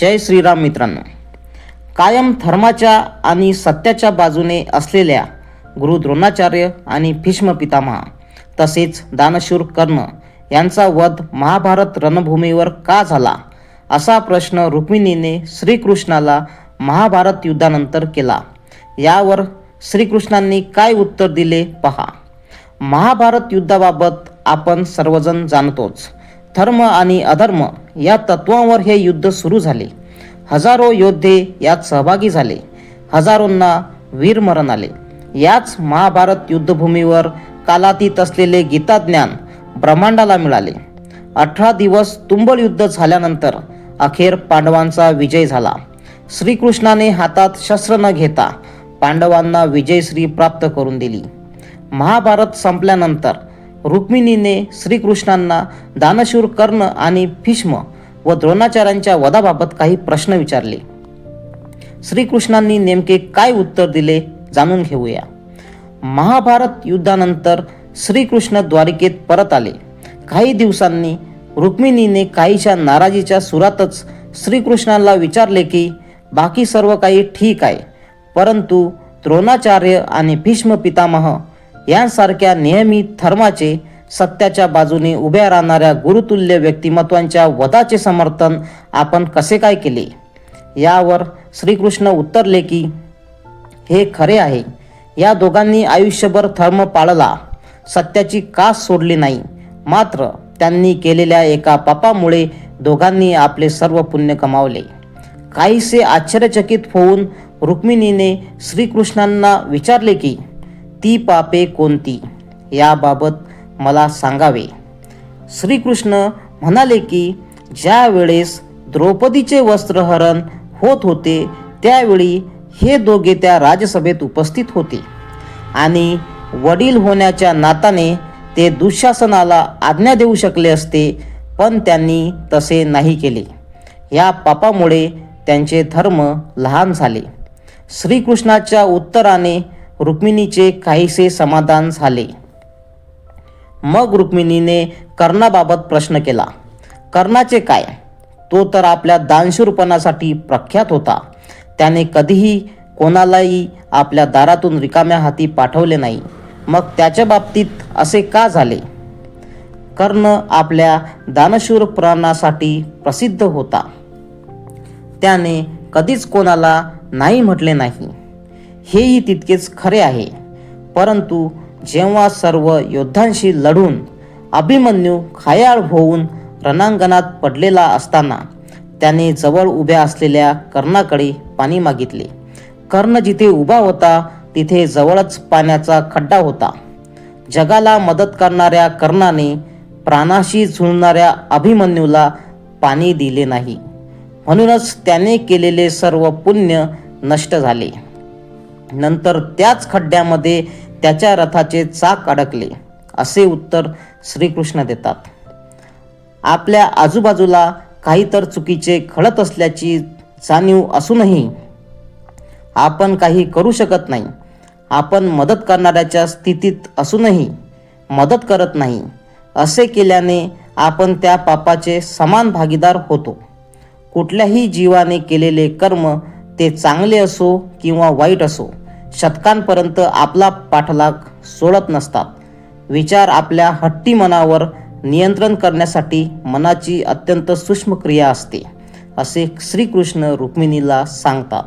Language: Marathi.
जय श्रीराम मित्रांनो. कायम धर्माच्या आणि सत्याच्या बाजूने असलेल्या गुरु द्रोणाचार्य आणि भीष्म पितामहा तसेच दानशूर कर्ण यांचा वध महाभारत रणभूमीवर का झाला? असा प्रश्न रुक्मिणीने श्रीकृष्णाला महाभारत युद्धानंतर केला. यावर श्रीकृष्णांनी काय उत्तर दिले पहा. महाभारत युद्धाबाबत आपण सर्वजण जाणतोच. धर्म आणि अधर्म या तत्वांवर हे युद्ध सुरू झाले. हजारो योद्धे यात सहभागी झाले. हजारोंना वीरमरण आले. याच महाभारत युद्धभूमीवर कालातीत असलेले गीताज्ञान ब्रह्मांडाला मिळाले. अठरा दिवस तुंबळ युद्ध झाल्यानंतर अखेर पांडवांचा विजय झाला. श्रीकृष्णाने हातात शस्त्र न घेता पांडवांना विजयश्री प्राप्त करून दिली. महाभारत संपल्यानंतर रुक्मिणीने श्रीकृष्णांना दानशूर कर्ण आणि भीष्म व द्रोणाचार्यांच्या वधाबाबत काही प्रश्न विचारले. श्रीकृष्णांनी नेमके काय उत्तर दिले जाणून घेऊया. महाभारत युद्धानंतर श्रीकृष्ण द्वारिकेत परत आले. काही दिवसांनी रुक्मिणीने काहीशा नाराजीच्या सुरातच श्रीकृष्णाला विचारले की बाकी सर्व काही ठीक आहे परंतु द्रोणाचार्य आणि भीष्म पितामह यांसारख्या नेहमी धर्माचे सत्याच्या बाजूने उभ्या राहणाऱ्या गुरुतुल्य व्यक्तिमत्वांच्या वधाचे समर्थन आपण कसे काय केले? यावर श्रीकृष्ण उत्तरले की हे खरे आहे. या दोघांनी आयुष्यभर धर्म पाळला. सत्याची कास सोडली नाही. मात्र त्यांनी केलेल्या एका पापामुळे दोघांनी आपले सर्व पुण्य कमावले काहीसे आश्चर्यचकित होऊन रुक्मिणीने श्रीकृष्णांना विचारले की ती पापे कोणती? याबाबत मला सांगावे. श्रीकृष्ण म्हणाले की ज्या वेळेस द्रौपदीचे वस्त्रहरण होत होते त्यावेळी हे दोघे त्या राजसभेत उपस्थित होते. आणि वडील होण्याच्या नाताने ते दुःशासनाला आज्ञा देऊ शकले असते पण त्यांनी तसे नाही केले. या पापामुळे त्यांचे धर्म लहान झाले. श्रीकृष्णाच्या उत्तराने रुक्मिणीचे काहीसे समाधान झाले. मग रुक्मिणीने कर्णाबाबत प्रश्न केला. कर्णाचे काय? तो तर आपल्या दानशूरपणासाठी प्रख्यात होता. त्याने कधीही कोणालाही आपल्या दारातून रिकाम्या हाती पाठवले नाही. मग त्याच्या बाबतीत असे का झाले? कर्ण आपल्या दानशूरपणासाठी प्रसिद्ध होता. त्याने कधीच कोणाला नाही म्हटले नाही. हेही तितकेच खरे आहे. परंतु जेव्हा सर्व योद्धांशी लढून अभिमन्यू खायाळ होऊन रणांगणात पडलेला असताना त्याने जवळ उभ्या असलेल्या कर्णाकडे पाणी मागितले. कर्ण जिथे उभा होता तिथे जवळच पाण्याचा खड्डा होता. जगाला मदत करणाऱ्या कर्णाने प्राणाशी झुळणाऱ्या अभिमन्यूला पाणी दिले नाही. म्हणूनच त्याने केलेले सर्व पुण्य नष्ट झाले. नंतर त्याच खड्ड्यामध्ये त्याच्या रथाचे चाक अडकले असे उत्तर श्रीकृष्ण देतात. आपल्या आजूबाजूला काही तर चुकीचे खळत असल्याची जाणीव असूनही आपण काही करू शकत नाही. आपण मदत करणाऱ्याच्या स्थितीत असूनही मदत करत नाही असे केल्याने आपण त्या पापाचे समान भागीदार होतो. कुठल्याही जीवाने केलेले कर्म ते चांगले असो किंवा वाईट असो शतकांपर्यंत आपला पाठलाग सोडत नसतात. विचार आपल्या हट्टी मनावर नियंत्रण करण्यासाठी मनाची अत्यंत सूक्ष्म क्रिया असते असे श्रीकृष्ण रुक्मिणीला सांगतात.